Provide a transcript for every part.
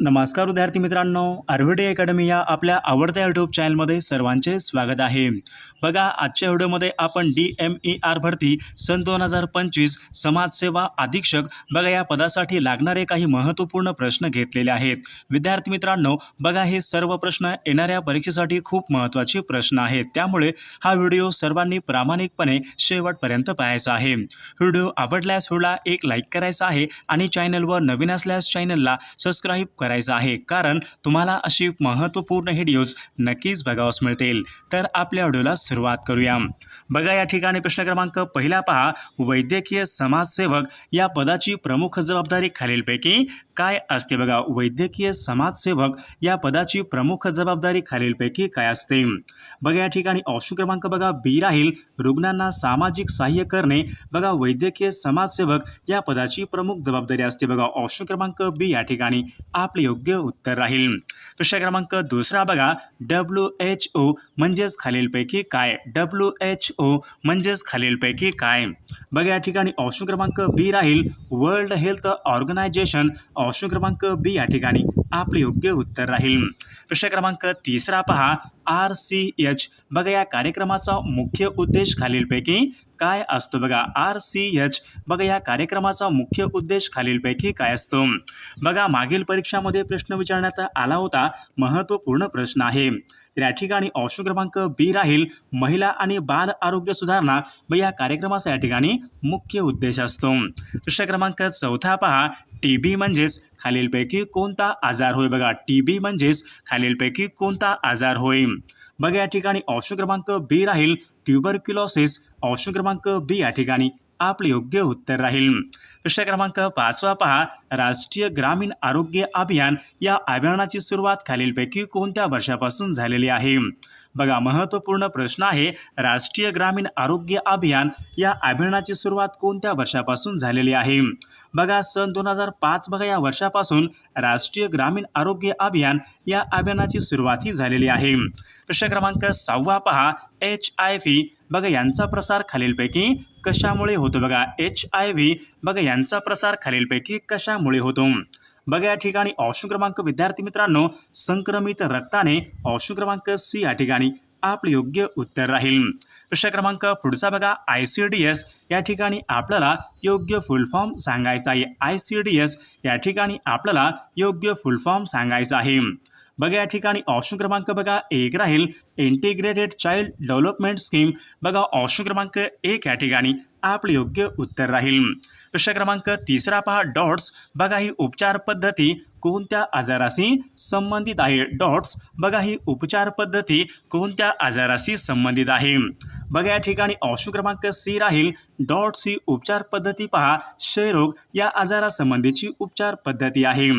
नमस्कार विद्यार्थी मित्रांनो आरव्हीडी अकॅडमी या आपल्या आवडत्या यूट्यूब चॅनलमध्ये सर्वांचे स्वागत आहे. बघा आजच्या व्हिडिओमध्ये आपण डी एम ई आर भरती सन दोन हजार पंचवीस समाजसेवा अधीक्षक बघा या पदासाठी लागणारे काही महत्त्वपूर्ण प्रश्न घेतलेले आहेत. विद्यार्थी मित्रांनो बघा हे सर्व प्रश्न येणाऱ्या परीक्षेसाठी खूप महत्त्वाचे प्रश्न आहेत. त्यामुळे हा व्हिडिओ सर्वांनी प्रामाणिकपणे शेवटपर्यंत पाहायचा आहे. व्हिडिओ आवडल्यास व्हिडिओला एक लाईक करायचा आहे आणि चॅनलवर नवीन असल्यास चॅनलला सबस्क्राईब करायचं आहे. कारण तुम्हाला अशी महत्त्वपूर्ण व्हिडिओज नक्कीच बघावस मिळतील. तर आपल्या व्हिडिओला सुरुवात करूया. बघा या ठिकाणी प्रश्न क्रमांक पहिला पहा. वैद्यकीय समाजसेवक या पदाची प्रमुख जबाबदारी खालीलपैकी काय असते? बघा वैद्यकीय समाजसेवक या पदाची प्रमुख जबाबदारी खालीलपैकी काय असते? बघा या ठिकाणी ऑप्शन क्रमांक बघा. बी राहील. रुग्णांना सामाजिक सहाय्य करणे. बघा वैद्यकीय समाजसेवक या पदाची प्रमुख जबाबदारी असते. बघा ऑप्शन क्रमांक बी या ठिकाणी. आपले योग्य उत्तर राहील. प्रश्न क्रमांक दुसरा बघा. डब्ल्यू एच ओ म्हणजेच खालीलपैकी काय? डब्ल्यू एच ओ म्हणजेच खालीलपैकी काय? बघा या ठिकाणी ऑप्शन क्रमांक बी राहील. वर्ल्ड हेल्थ ऑर्गनायझेशन ऑप्शन क्रमांक बी या ठिकाणी आपले योग्य उत्तर राहील. प्रश्न क्रमांक तिसरा पहा. आर सी एच बघा या कार्यक्रमाचा मुख्य उद्देश खालीलपैकी काय असतो बघा आर सी एच बघा या कार्यक्रमाचा मुख्य उद्देश खालीलपैकी काय असतो? बघा मागील परीक्षामध्ये प्रश्न विचारण्यात आला होता महत्त्वपूर्ण प्रश्न आहे. तर या ठिकाणी ऑप्शन क्रमांक बी राहील महिला आणि बाल आरोग्य सुधारणा व या कार्यक्रमाचा या ठिकाणी मुख्य उद्देश असतो. प्रश्न क्रमांक चौथा पहा. टी बी म्हणजेच खालीलपैकी कोणता आजार होय? बघा टी बी म्हणजेच खालीलपैकी कोणता आजार होय? बघा या ठिकाणी ऑप्शन क्रमांक बी राहील ट्युबरक्युलॉसिस ऑप्शन क्रमांक बी या ठिकाणी आपले योग्य उत्तर राहील. प्रश्न क्रमांक पाचवा पहा. राष्ट्रीय ग्रामीण आरोग्य अभियान या अभियानाची सुरुवात खालीलपैकी कोणत्या वर्षापासून झालेली आहे? बघा महत्त्वपूर्ण प्रश्न आहे राष्ट्रीय ग्रामीण आरोग्य अभियान या अभियानाची सुरुवात कोणत्या वर्षापासून झालेली आहे? बघा सन दोन हजार पाच बघा या वर्षापासून राष्ट्रीय ग्रामीण आरोग्य अभियान या अभियानाची सुरुवात ही झालेली आहे. प्रश्न क्रमांक सहावा पहा. एच आय व्ही बघा यांचा प्रसार खालीलपैकी कशामुळे होतो? बघा एच आय व्ही बघा यांचा प्रसार खालीलपैकी कशामुळे होतो? बघा या ठिकाणी ऑप्शन क्रमांक विद्यार्थी मित्रांनो संक्रमित रक्ताने ऑप्शन क्रमांक सी या ठिकाणी आपले योग्य उत्तर राहील. प्रश्न क्रमांक पुढचा बघा आय सी डी एस या ठिकाणी आपल्याला योग्य फुल फॉर्म सांगायचा आहे. आय सी डी एस या ठिकाणी आपल्याला योग्य फुल फॉर्म सांगायचा आहे. बघा या ठिकाणी ऑप्शन क्रमांक बघा एक राहील. इंटिग्रेटेड चाइल्ड डेव्हलपमेंट स्कीम बघा ऑप्शन क्रमांक एक या ठिकाणी आपले योग्य उत्तर राहील. प्रश्न क्रमांक तिसरा पहा डॉट्स बघा ही उपचार पद्धती कोणत्या आजाराशी संबंधित आहे? डॉट्स बघा ही उपचार पद्धती कोणत्या आजाराशी संबंधित आहे? बघा या ठिकाणी ऑप्शन क्रमांक सी राहील. डॉट्स ही उपचार पद्धती पहा. क्षयरोग या आजारासंबंधीची उपचार पद्धती आहे.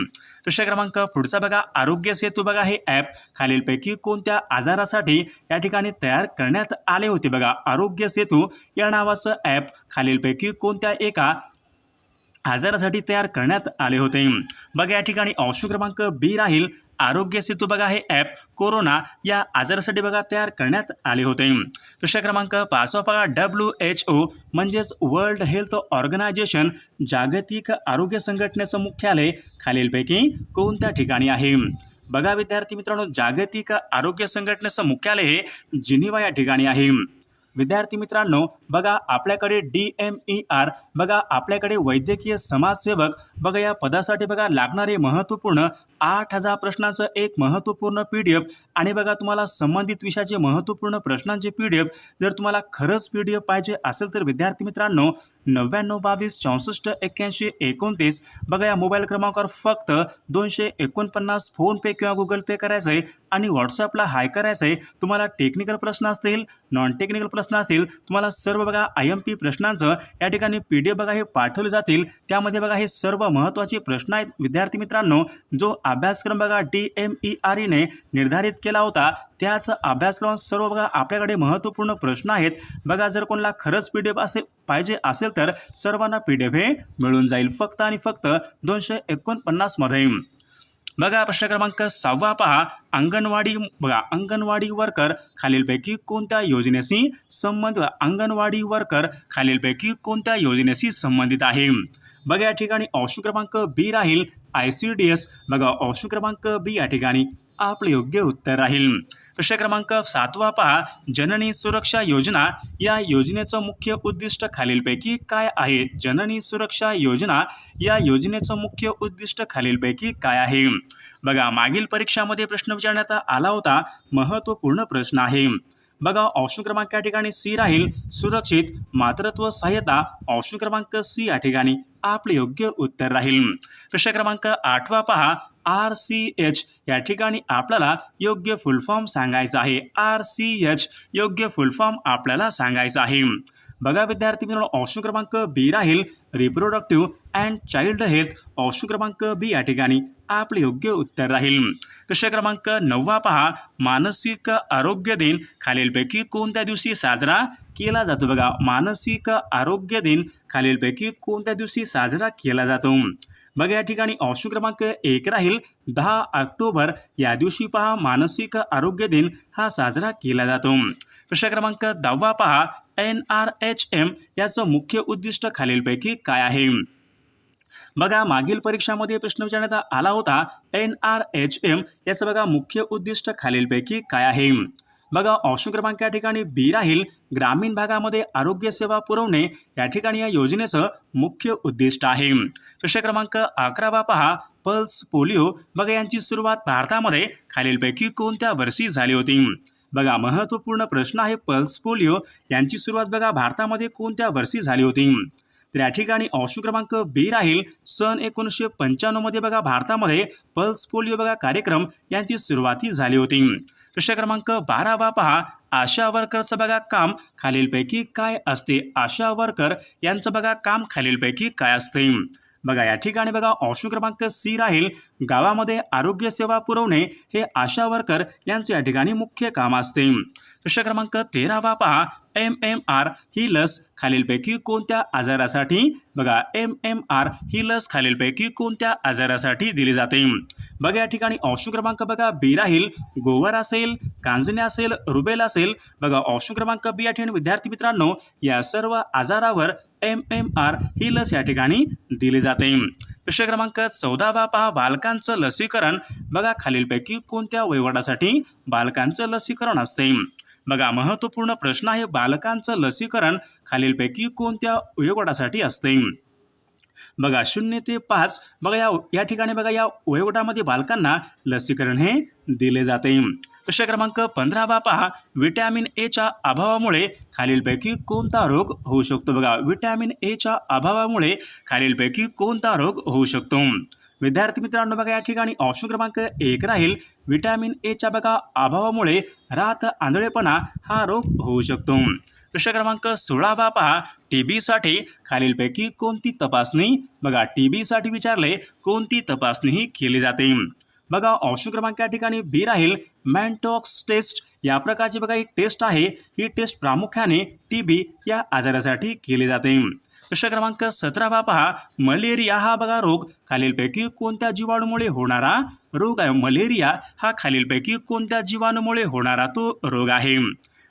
प्रश्न क्रमांक पुढचा बघा. आरोग्य सेतू बघा हे ॲप खालीलपैकी कोणत्या आजारासाठी या ठिकाणी तयार करण्यात आले होते बघा. आरोग्य सेतू या नावाचं ॲप खालीलपैकी कोणत्या एका आजारासाठी तयार करण्यात आले होते? बघा या ठिकाणी ऑप्शन क्रमांक बी राहील. आरोग्य सेतू बघा हे ॲप कोरोना या आजारासाठी बघा तयार करण्यात आले होते. प्रश्न क्रमांक पाचवा बघा डब्ल्यू एच ओ म्हणजेच वर्ल्ड हेल्थ ऑर्गनायझेशन जागतिक आरोग्य संघटनेचं मुख्यालय खालीलपैकी कोणत्या ठिकाणी आहे? बघा विद्यार्थी मित्रांनो जागतिक आरोग्य संघटनेचं मुख्यालय हे जिनिवा या ठिकाणी आहे. विद्यार्थी मित्रांनो बघा आपल्याकडे डी एम ई आर बघा आपल्याकडे वैद्यकीय समाजसेवक बघा या पदासाठी बघा लागणारे महत्त्वपूर्ण आठ हजार प्रश्नाचं एक महत्त्वपूर्ण पी डी एफ आणि बघा तुम्हाला संबंधित विषयाचे महत्त्वपूर्ण प्रश्नांचे पी डी एफ जर तुम्हाला खरंच पी डी एफ पाहिजे असेल तर विद्यार्थी मित्रांनो नव्याण्णव बावीस चौसष्ट एक्क्याऐंशी एकोणतीस बघा या मोबाईल क्रमांकावर फक्त दोनशे एकोणपन्नास फोनपे किंवा गुगल पे करायचं आहे आणि व्हॉट्सअपला हाय करायचं आहे तुम्हाला टेक्निकल प्रश्न असतील नॉन टेक्निकल प्रश्न असतील तुम्हाला सर्व बघा आय एम पी प्रश्नांचं या ठिकाणी पी डी एफ बघा हे पाठवले जातील. त्यामध्ये बघा हे सर्व महत्त्वाचे प्रश्न आहेत. विद्यार्थी मित्रांनो जो अभ्यासक्रम बघा डी एम ई आर ईने निर्धारित केला होता त्याच अभ्यासक्रम सर्व बघा आपल्याकडे महत्त्वपूर्ण प्रश्न आहेत. बघा जर कोणाला खरंच पी डी एफ असे पाहिजे असेल तर सर्वांना पी डी एफ हे मिळून जाईल. फक्त आणि फक्त दोनशे एकोणपन्नासमध्ये बघा प्रश्न क्रमांक सहावा पहा. अंगणवाडी बघा अंगणवाडी वर्कर खालीलपैकी कोणत्या योजनेशी संबंधित अंगणवाडी वर्कर खालीलपैकी कोणत्या योजनेशी संबंधित आहे? बघा या ठिकाणी ऑप्शन क्रमांक बी राहील. आय सी डी एस बघा ऑप्शन क्रमांक बी या ठिकाणी. आपले योग्य उत्तर राहील. प्रश्न क्रमांक सातवा पहा. जननी सुरक्षा योजना या योजनेचं मुख्य उद्दिष्ट खालीलपैकी काय आहे? जननी सुरक्षा योजना या योजनेचं मुख्य उद्दिष्ट खालीलपैकी काय आहे? बघा मागील परीक्षामध्ये प्रश्न विचारण्यात आला होता. महत्त्वपूर्ण प्रश्न आहे. बघा ऑप्शन क्रमांक या ठिकाणी सी राहील. सुरक्षित मातृत्व सहाय्यता ऑप्शन क्रमांक सी या ठिकाणी. आपले योग्य उत्तर राहील. प्रश्न क्रमांक आठवा पहा. आर सी एच या ठिकाणी आपल्याला योग्य फुलफॉर्म सांगायचा आहे. आर सी एच योग्य फुलफॉर्म आपल्याला सांगायचा आहे. बघा विद्यार्थी मित्रांनो ऑप्शन क्रमांक बी राहील reproductive and child health option क्रमांक बी या ठिकाणी आपले योग्य उत्तर राहील. प्रश्न क्रमांक? नववा पहा मानसिक आरोग्य दिन. खालीलपैकी कोणत्या दिवशी साजरा केला जातो? बघा मानसिक आरोग्य दिन. खालीलपैकी कोणत्या दिवशी साजरा केला जातो? बघा या ठिकाणी ऑप्शन क्रमांक एक राहील दहा ऑक्टोबर. या दिवशी पहा मानसिक आरोग्य दिन हा साजरा केला जातो. प्रश्न क्रमांक दहावा पहा. एन आर एच एम याचं मुख्य उद्दिष्ट खालीलपैकी काय आहे? बघा मागील परीक्षामध्ये प्रश्न विचारण्यात आला होता. एन आर एच एम याचं बघा मुख्य उद्दिष्ट खालीलपैकी काय आहे? बघा ऑप्शन क्रमांक या ठिकाणी बी राहील. ग्रामीण भागामध्ये आरोग्य सेवा पुरवणे या ठिकाणी या योजनेचं मुख्य उद्दिष्ट आहे. प्रश्न क्रमांक अकरावा पहा. Pulse polio. बघा यांची सुरुवात भारतामध्ये खालीलपैकी कोणत्या वर्षी झाली होती? बघा महत्त्वपूर्ण प्रश्न आहे पल्स पोलिओ. यांची सुरुवात बघा भारतामध्ये कोणत्या वर्षी झाली होती? तर या ठिकाणी ऑप्शन क्रमांक बी राहील. सन एकोणीसशे पंच्याण्णवमध्ये बघा भारतामध्ये पल्स पोलिओ बघा कार्यक्रम यांची सुरुवाती झाली होती. प्रश्न क्रमांक बारावा पहा. आशा वर्करचं बघा काम खालीलपैकी काय असते? आशा वर्कर यांचं बघा काम खालीलपैकी काय असते? बघा या ठिकाणी बघा ऑप्शन क्रमांक सी राहील. गावामध्ये आरोग्य सेवा पुरवणे हे आशा वर्कर यांचे या ठिकाणी मुख्य काम असते. प्रश्न क्रमांक तेरावा पहा. एम एम आर ही लस खालीलपैकी कोणत्या आजारासाठी? बघा एम एम आर ही लस खालीलपैकी कोणत्या आजारासाठी दिली जाते? बघा या ठिकाणी ऑप्शन क्रमांक बघा बी राहील गोवर असेल कांजणे असेल रुबेल असेल. बघा ऑप्शन क्रमांक बी या ठिकाणी विद्यार्थी मित्रांनो या सर्व आजारावर एम एम आर ही लस या ठिकाणी दिली जाते. प्रश्न क्रमांक चौदावा पहा बालकांचं लसीकरण. बघा खालीलपैकी कोणत्या वयोगटासाठी बालकांचं लसीकरण असते? बघा महत्त्वपूर्ण प्रश्न आहे बालकांचं लसीकरण खालीलपैकी कोणत्या वयोगटासाठी असते? बघा शून्य ते पाच बघा या या ठिकाणी बघा या वयोगटामध्ये बालकांना लसीकरण हे दिले जाते. प्रश्न क्रमांक पंधरावा पहा. विटॅमिन एच्या अभावामुळे खालीलपैकी कोणता रोग होऊ शकतो? बघा विटॅमिन एच्या अभावामुळे खालीलपैकी कोणता रोग होऊ शकतो? विद्यार्थी मित्रांनो बघा या ठिकाणी ऑप्शन क्रमांक एक राहील. व्हिटॅमिन एच्या बघा अभावामुळे रात आंधळेपणा हा रोग होऊ शकतो. प्रश्न क्रमांक सोळावा पहा. टी बीसाठी खालीलपैकी कोणती तपासणी? बघा टी बीसाठी विचारले कोणती तपासणी ही केली जाते? बघा ऑप्शन क्रमांक या ठिकाणी बी राहील. मॅनटॉक्स टेस्ट या प्रकारची बघा एक टेस्ट आहे. ही टेस्ट प्रामुख्याने टी बी या आजारासाठी केली जाते. प्रश्न क्रमांक सतरावा पहा. मलेरिया हा बघा रोग. खालीलपैकी कोणत्या जीवाणूमुळे होणारा रोग आहे? मलेरिया हा खालीलपैकी कोणत्या जीवाणूमुळे होणारा तो रोग आहे?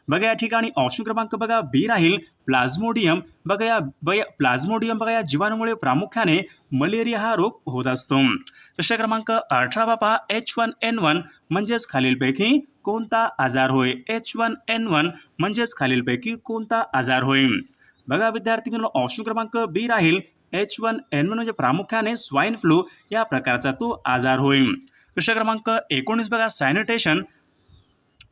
बघा या ठिकाणी ऑप्शन क्रमांक बघा. बी राहील. प्लाझ्मोडियम बघा या बया प्लाझ्मोडियम बघा या जीवाणूमुळे प्रामुख्याने मलेरिया हा रोग होत असतो. प्रश्न क्रमांक अठरावा पहा. एच वन एन वन म्हणजेच खालीलपैकी कोणता आजार होय? एच वन एन वन म्हणजेच खालीलपैकी कोणता आजार होय? बघा विद्यार्थी मित्रांनो ऑप्शन क्रमांक बी राहील. एच वन एन वन म्हणजे प्रामुख्याने स्वाईन फ्लू या प्रकारचा तो आजार होईल प्रश्न क्रमांक एकोणीस बघा सॅनिटेशन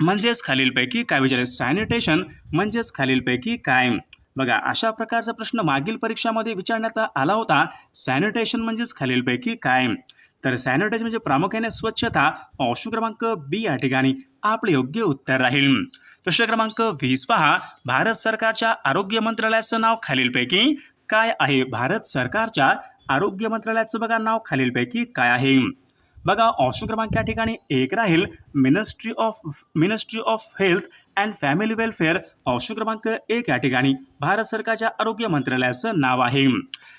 म्हणजेच खालीलपैकी काय विचारले? सॅनिटेशन म्हणजेच खालीलपैकी काय? बघा अशा प्रकारचा प्रश्न मागील परीक्षामध्ये विचारण्यात आला होता. सॅनिटेशन म्हणजेच खालीलपैकी काय? तर सॅनिटेशन म्हणजे प्रामुख्याने स्वच्छता ऑप्शन क्रमांक बी या ठिकाणी. आपले योग्य उत्तर राहील. प्रश्न क्रमांक वीस पहा. भारत सरकारच्या आरोग्य मंत्रालयाचं नाव खालीलपैकी काय आहे? भारत सरकारच्या आरोग्य मंत्रालयाचं बघा नाव खालीलपैकी काय आहे? बघा ऑप्शन क्रमांक या ठिकाणी एक राहील. Ministry of ministry of health and family welfare option क्रमांक एक या ठिकाणी. भारत सरकारच्या आरोग्य मंत्रालयाचं नाव आहे.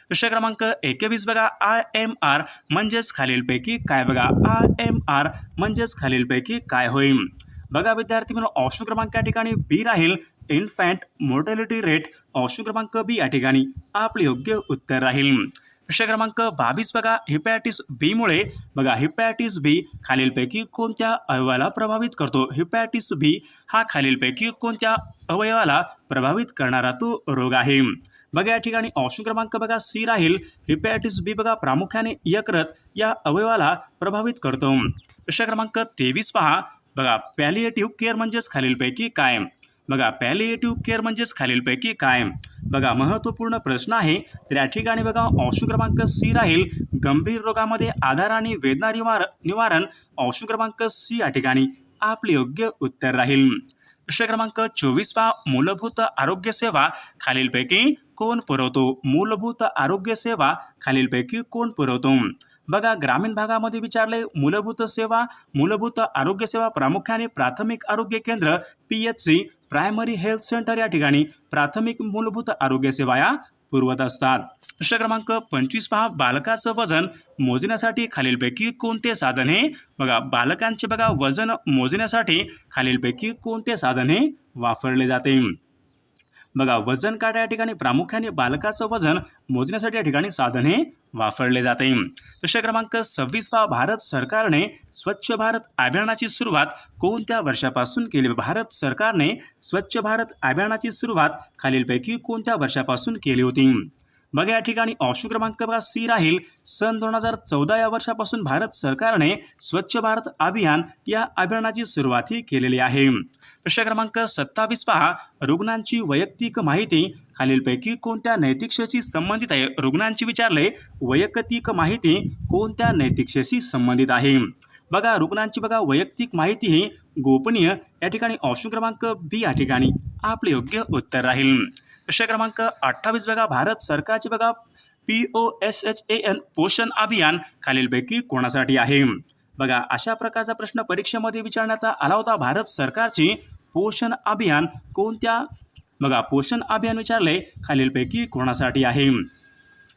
प्रश्न क्रमांक एकवीस बघा आय एम आर म्हणजेच खालीलपैकी काय बघा? आय एम आर म्हणजेच खालीलपैकी काय होईल बघा विद्यार्थी म्हणून ऑप्शन क्रमांक या ठिकाणी बी राहील. इन्फॅन्ट मोर्टॅलिटी रेट ऑप्शन क्रमांक बी या ठिकाणी. आपले योग्य उत्तर राहील. प्रश्न क्रमांक बावीस बघा. हिपॅटिस बीमुळे बघा हिपॅटिस बी खालीलपैकी कोणत्या अवयवाला प्रभावित करतो? हिपॅटिस बी हा खालीलपैकी कोणत्या अवयवाला प्रभावित करणारा तो रोग आहे? बघा या ठिकाणी ऑप्शन क्रमांक बघा सी राहील. हिपॅटिस बी बघा प्रामुख्याने यकृत या अवयवाला प्रभावित करतो. प्रश्न क्रमांक तेवीस पहा. बघा पॅलिएटिव्ह केअर म्हणजेच खालीलपैकी काय? बघा पॅलिएटिव्ह केअर म्हणजेच खालीलपैकी काय? बघा महत्त्वपूर्ण प्रश्न आहे. तर या ठिकाणी बघा ऑप्शन क्रमांक सी राहील. गंभीर रोगामध्ये आधार आणि वेदना निवार निवारण ऑप्शन क्रमांक सी या ठिकाणी आपले योग्य उत्तर राहील. प्रश्न क्रमांक चोवीस मूलभूत आरोग्य सेवा खालीलपैकी कोण पुरवतो? मूलभूत आरोग्य सेवा खालीलपैकी कोण पुरवतो? बघा ग्रामीण भागामध्ये विचारले मूलभूत सेवा मूलभूत आरोग्य सेवा प्रामुख्याने प्राथमिक आरोग्य केंद्र P H C primary health centre या ठिकाणी प्राथमिक मूलभूत आरोग्य सेवा या पुरवत असतात. प्रश्न क्रमांक पंचवीस पहा. बालकाचं वजन मोजण्यासाठी खालीलपैकी कोणते साधन हे? बघा बालकांचे बघा वजन मोजण्यासाठी खालीलपैकी कोणते साधन हे वापरले जाते? बघा वजन काटा या ठिकाणी? प्रामुख्याने बालकाचं वजन मोजण्यासाठी या ठिकाणी साधने वापरले जाते. प्रश्न क्रमांक सव्वीस पहा. भारत सरकारने स्वच्छ भारत अभियानाची सुरुवात कोणत्या वर्षापासून केली? भारत सरकारने स्वच्छ भारत अभियानाची सुरुवात खालीलपैकी कोणत्या वर्षापासून केली होती? बघा या ठिकाणी ऑप्शन क्रमांक बघा. सी राहील. सन दोन हजार चौदा या वर्षापासून भारत सरकारने स्वच्छ भारत अभियान या अभियानाची सुरुवातही केलेली आहे. प्रश्न क्रमांक सत्तावीस पहा. रुग्णांची वैयक्तिक माहिती. खालीलपैकी कोणत्या नैतिकतेशी संबंधित आहे? रुग्णांची विचारले. वैयक्तिक माहिती कोणत्या नैतिकतेशी संबंधित आहे? बघा रुग्णांची बघा वैयक्तिक माहिती ही गोपनीय. या ठिकाणी ऑप्शन क्रमांक बी या ठिकाणी आपले योग्य उत्तर राहील. प्रश्न क्रमांक अठ्ठावीस बघा. भारत सरकारचे बघा P O S H A N Poshan Abhiyaan खालीलपैकी कोणासाठी आहे? बघा अशा प्रकारचा प्रश्न परीक्षेमध्ये विचारण्यात आला होता. भारत सरकारची पोषण अभियान कोणत्या? बघा पोषण अभियान विचारले खालीलपैकी कोणासाठी आहे?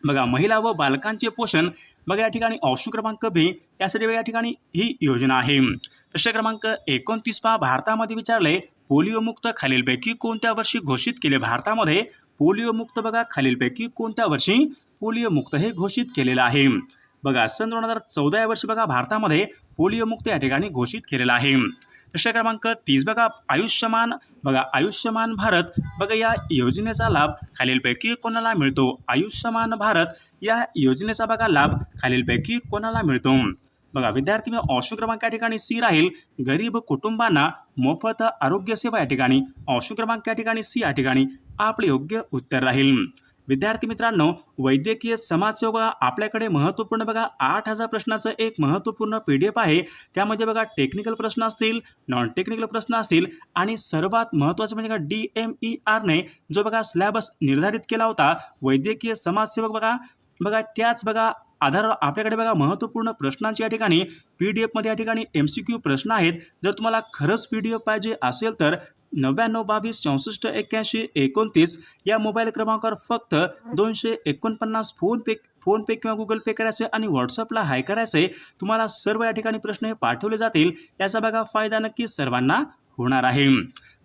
बघा महिला व बालकांचे पोषण बघा या ठिकाणी ऑप्शन क्रमांक बी यासाठी बघा या ठिकाणी ही योजना आहे. प्रश्न क्रमांक एकोणतीस पहा भारतामध्ये विचारले पोलिओमुक्त खालीलपैकी कोणत्या वर्षी घोषित केले? भारतामध्ये पोलिओमुक्त बघा खालीलपैकी कोणत्या वर्षी पोलिओमुक्त हे घोषित केलेलं आहे? बघा सन दोन हजार चौदा या वर्षी बघा भारतामध्ये पोलिओमुक्त या ठिकाणी घोषित केलेला आहे. प्रश्न क्रमांक तीस बघा आयुष्यमान बघा आयुष्यमान भारत बघा या योजनेचा लाभ खालीलपैकी कोणाला मिळतो? आयुष्यमान भारत या योजनेचा बघा लाभ खालीलपैकी कोणाला मिळतो? बघा विद्यार्थी मी ऑप्शन क्रमांक या ठिकाणी सी राहील. गरीब कुटुंबांना मोफत आरोग्य सेवा या ठिकाणी. ऑप्शन क्रमांक या ठिकाणी सी या ठिकाणी आपले योग्य उत्तर राहील. विद्यार्थी मित्रांनो वैद्यकीय समाजसेवा आपल्याकडे महत्त्वपूर्ण बघा आठ हजार प्रश्नाचं एक महत्त्वपूर्ण पी डी एफ आहे. त्यामध्ये बघा टेक्निकल प्रश्न असतील नॉन टेक्निकल प्रश्न असतील आणि सर्वात महत्त्वाचं म्हणजे बघा डी एम ई आरने जो बघा स्लॅबस निर्धारित केला होता वैद्यकीय समाजसेवक बघा बघा त्याच बघा आधारावर आपल्याकडे बघा महत्त्वपूर्ण प्रश्नांची या ठिकाणी पी डी एफमध्ये या ठिकाणी एम सी क्यू प्रश्न आहेत. जर तुम्हाला खरंच पी डी एफ पाहिजे असेल तर नव्याण्णव बावीस चौसष्ट एक्क्याऐंशी एकोणतीस या मोबाईल क्रमांकावर फक्त दोनशे एकोणपन्नास फोनपे फोनपे किंवा गुगल पे करायचे आणि व्हॉट्सअपला हाय करायचे. तुम्हाला सर्व या ठिकाणी प्रश्न हे पाठवले जातील. याचा बघा फायदा नक्की सर्वांना होणार आहे.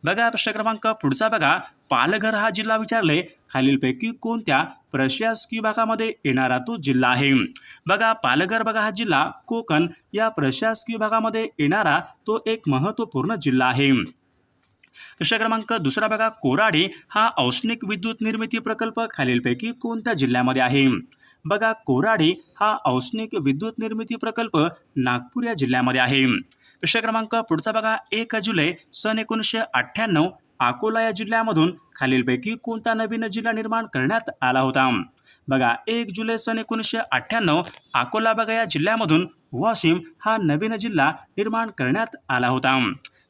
बघा प्रश्न क्रमांक पुढचा बघा. पालघर हा जिल्हा विचारले. खालीलपैकी कोणत्या प्रशासकीय भागामध्ये येणारा तो जिल्हा आहे? बघा पालघर बघा हा जिल्हा. कोकण या प्रशासकीय भागामध्ये येणारा तो एक महत्त्वपूर्ण जिल्हा आहे. प्रश्न क्रमांक दुसरा बघा कोराडी हा औष्णिक विद्युत निर्मिती प्रकल्प खालीलपैकी कोणत्या जिल्ह्यामध्ये आहे? बघा कोराडी हा औष्णिक विद्युत निर्मिती प्रकल्प नागपूर या जिल्ह्यामध्ये आहे. प्रश्न क्रमांक पुढचा बघा एक जुलै सन एकोणीसशे अठ्ठ्याण्णव अकोला या जिल्ह्यामधून खालीलपैकी कोणता नवीन जिल्हा निर्माण करण्यात आला होता? बघा एक जुलै सन एकोणीसशे अठ्ठ्याण्णव अकोला बघा या जिल्ह्यामधून वाशिम हा नवीन जिल्हा निर्माण करण्यात आला होता.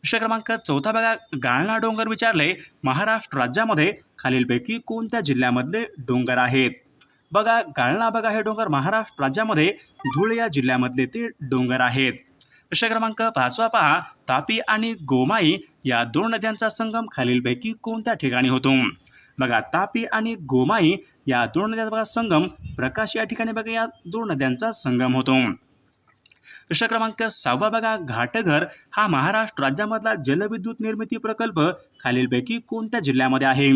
प्रश्न क्रमांक चौथा बघा. गाळणा डोंगर विचारले महाराष्ट्र राज्यामध्ये खालीलपैकी कोणत्या जिल्ह्यामधले डोंगर आहेत? बघा गाळणा बघा हे डोंगर महाराष्ट्र राज्यामध्ये धुळे या जिल्ह्यामधले ते डोंगर आहेत. प्रश्न क्रमांक पाचवा पहा. तापी आणि गोमाई या दोन नद्यांचा संगम खालीलपैकी कोणत्या ठिकाणी होतो? बघा तापी आणि गोमाई या दोन नद्यांचा बघा संगम प्रकाश या ठिकाणी बघा या दोन नद्यांचा संगम होतो. प्रश्न क्रमांक सहावा बघा घाटघर हा महाराष्ट्र राज्यामधला जलविद्युत निर्मिती प्रकल्प खालीलपैकी कोणत्या जिल्ह्यामध्ये आहे?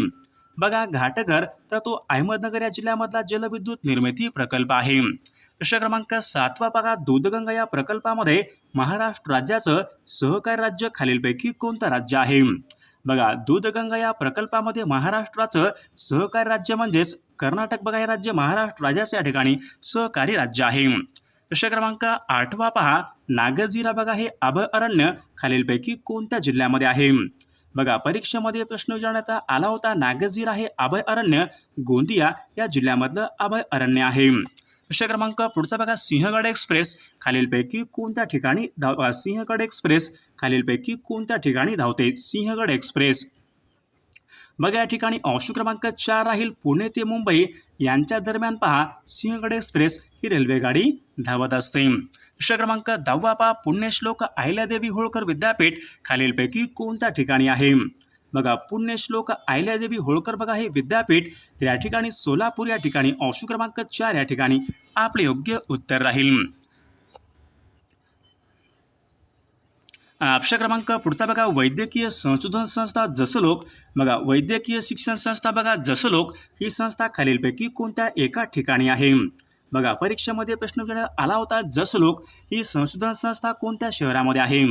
बघा घाटघर तर तो अहमदनगर या जिल्ह्यामधला जलविद्युत निर्मिती प्रकल्प आहे. प्रश्न क्रमांक सातवा बघा दूधगंगा या प्रकल्पामध्ये महाराष्ट्र राज्याचं सहकारी राज्य खालीलपैकी कोणतं राज्य आहे? बघा दूधगंगा या प्रकल्पामध्ये महाराष्ट्राचं सहकारी राज्य म्हणजेच कर्नाटक बघा हे राज्य महाराष्ट्र राज्याचं या ठिकाणी सहकारी राज्य आहे. प्रश्न क्रमांक आठवा पहा. नागझिरा बघा हे अभयारण्य खालीलपैकी कोणत्या जिल्ह्यामध्ये आहे? बघा परीक्षेमध्ये प्रश्न विचारण्यात आला होता नागझिरा हे अभयारण्य गोंदिया या जिल्ह्यामधलं अभयारण्य आहे. प्रश्न क्रमांक पुढचा बघा सिंहगड एक्सप्रेस खालीलपैकी कोणत्या ठिकाणी धाव सिंहगड एक्सप्रेस खालीलपैकी कोणत्या ठिकाणी धावते? सिंहगड एक्सप्रेस. बघा या ठिकाणी अंश क्रमांक चार राहील पुणे ते मुंबई. यांच्या दरम्यान पहा सिंहगड एक्सप्रेस ही रेल्वेगाडी धावत असते. प्रश्न क्रमांक दहावा पहा पुण्यश्लोक अहिल्यादेवी होळकर विद्यापीठ खालीलपैकी कोणत्या ठिकाणी आहे? बघा पुण्यश्लोक अहिल्यादेवी होळकर बघा हे विद्यापीठ. तर या ठिकाणी सोलापूर या ठिकाणी अंश क्रमांक चार या ठिकाणी आपले योग्य उत्तर राहील. ऑप्शन क्रमांक पुढचा बघा वैद्यकीय संशोधन संस्था जसलोक बघा वैद्यकीय शिक्षण संस्था बघा जसलोक ही संस्था खालीलपैकी कोणत्या एका ठिकाणी आहे? बघा परीक्षेमध्ये प्रश्न विचारण्यात आला होता जसलोक ही संशोधन संस्था कोणत्या शहरामध्ये आहे?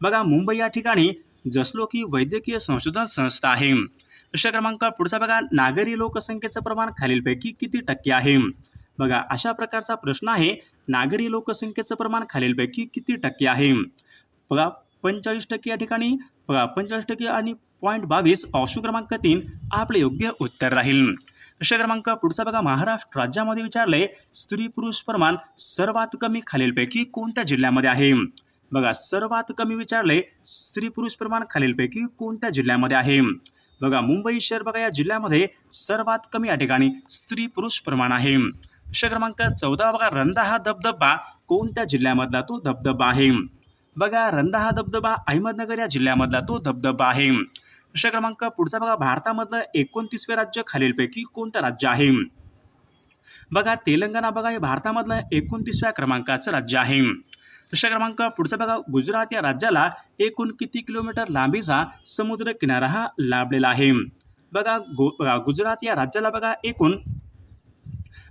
बघा मुंबई या ठिकाणी जसलोक ही वैद्यकीय संशोधन संस्था आहे. प्रश्न क्रमांक पुढचा बघा नागरी लोकसंख्येचं प्रमाण खालीलपैकी किती टक्के आहे? बघा अशा प्रकारचा प्रश्न आहे नागरी लोकसंख्येचं प्रमाण खालीलपैकी किती टक्के आहे? बघा पंचेचाळीस टक्के या ठिकाणी. बघा पंचेचाळीस टक्के आणि पॉईंट बावीस ऑप्शन क्रमांक तीन आपले योग्य उत्तर राहील. प्रश्न क्रमांक पुढचा बघा महाराष्ट्र राज्यामध्ये विचारले स्त्री पुरुष प्रमाण सर्वात कमी खालीलपैकी कोणत्या जिल्ह्यामध्ये आहे? बघा सर्वात कमी विचारले स्त्री पुरुष प्रमाण खालीलपैकी कोणत्या जिल्ह्यामध्ये आहे? बघा मुंबई शहर बघा या जिल्ह्यामध्ये सर्वात कमी या ठिकाणी स्त्री पुरुष प्रमाण आहे. प्रश्न क्रमांक चौदा बघा रंधा हा धबधबा कोणत्या जिल्ह्यामधला तो धबधबा आहे? बघा रंधा हा धबधबा अहमदनगर या जिल्ह्यामधला तो धबधबा आहे. प्रश्न क्रमांक पुढचा बघा भारतामधलं एकोणतीसवे राज्य खालीलपैकी कोणतं राज्य आहे? बघा तेलंगणा बघा हे भारतामधलं एकोणतीसव्या क्रमांकाचं राज्य आहे. प्रश्न क्रमांक पुढचा बघा गुजरात या राज्याला एकूण किती किलोमीटर लांबीचा समुद्र किनारा हा लाभलेला आहे? बघा गो बघा गुजरात या राज्याला बघा एकूण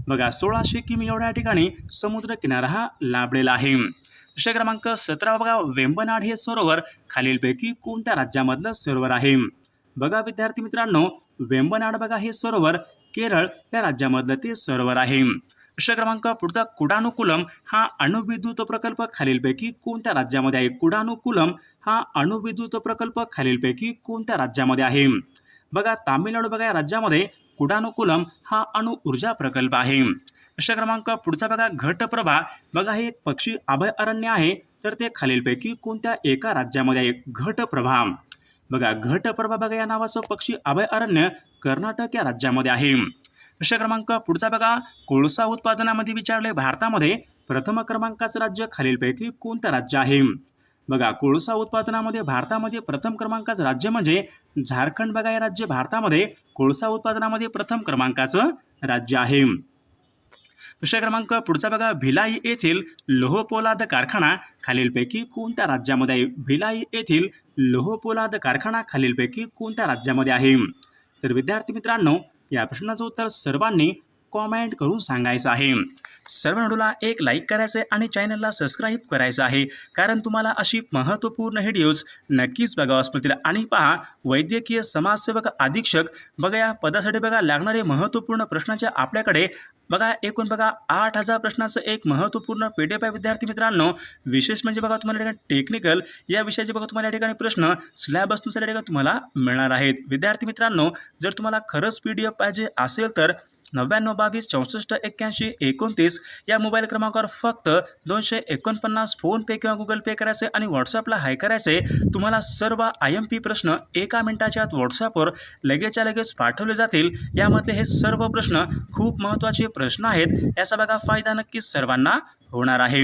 बघा सोळाशे किमी एवढ्या ठिकाणी समुद्र किनारा हा लाभलेला आहे. प्रश्न क्रमांक सतरा बघा वेंबनाड हे सरोवर खालीलपैकी कोणत्या राज्यामधलं सरोवर आहे? बघा विद्यार्थी मित्रांनो वेंबनाड बघा हे सरोवर केरळ या राज्यामधलं ते सरोवर आहे. प्रश्न क्रमांक पुढचा कुडानुकुलम हा अणुविद्युत प्रकल्प खालीलपैकी कोणत्या राज्यामध्ये आहे? कुडानुकुलम हा अणुविद्युत प्रकल्प खालीलपैकी कोणत्या राज्यामध्ये आहे? बघा तामिळनाडू बघा या राज्यामध्ये कुडानुकुलम हा अणु ऊर्जा प्रकल्प आहे. प्रश्न क्रमांक पुढचा बघा घटप्रभा बघा हे एक पक्षी अभयारण्य आहे तर ते खालीलपैकी कोणत्या एका राज्यामध्ये आहे? घटप्रभा बघा घटप्रभा बघा या नावाचं पक्षी अभयारण्य कर्नाटक या राज्यामध्ये आहे. प्रश्न क्रमांक पुढचा बघा कोळसा उत्पादनामध्ये विचारले भारतामध्ये प्रथम क्रमांकाचं राज्य खालीलपैकी कोणतं राज्य आहे? बघा कोळसा उत्पादनामध्ये भारतामध्ये प्रथम क्रमांकाचं राज्य म्हणजे झारखंड. बघा हे राज्य भारतामध्ये कोळसा उत्पादनामध्ये प्रथम क्रमांकाचं राज्य आहे. प्रश्न क्रमांक पुढचा बघा भिलाई येथील लोहपोलाद कारखाना खालीलपैकी कोणत्या राज्यामध्ये आहे? भिलाई येथील लोहपोलाद कारखाना खालीलपैकी कोणत्या राज्यामध्ये आहे? तर विद्यार्थी मित्रांनो या प्रश्नाचं उत्तर सर्वांनी कॉमेंट करून सांगायचं आहे. सर्व व्हिडिओला एक लाईक करायचं आहे आणि चॅनलला सबस्क्राईब करायचं आहे. कारण तुम्हाला अशी महत्त्वपूर्ण व्हिडिओज नक्कीच बघावास मिळतील आणि पहा वैद्यकीय समाजसेवक अधीक्षक बघा या पदासाठी बघा लागणारे महत्त्वपूर्ण प्रश्नाचे आपल्याकडे बघा एकूण बघा आठ हजार प्रश्नाचं एक महत्त्वपूर्ण पी डी एफ आहे. विद्यार्थी मित्रांनो विशेष म्हणजे बघा तुम्हाला या ठिकाणी टेक्निकल या विषयाचे बघा तुम्हाला या ठिकाणी प्रश्न सिलेबसनुसार या ठिकाणी तुम्हाला मिळणार आहेत. विद्यार्थी मित्रांनो जर तुम्हाला खरंच पी डी एफ पाहिजे असेल तर नव्याण्णव बावीस चौसष्ट एक्क्याऐंशी एकोणतीस या मोबाईल क्रमांकावर फक्त दोनशे एकोणपन्नास फोनपे किंवा गुगल पे करायचे आणि व्हॉट्सअपला हाय करायचे. तुम्हाला सर्व आय एम पी प्रश्न एका मिनिटाच्या आत व्हॉट्सअपवर लगेचच्या लगेच पाठवले जातील. यामधले हे सर्व प्रश्न खूप महत्त्वाचे प्रश्न आहेत. याचा बघा फायदा नक्कीच सर्वांना होणार आहे.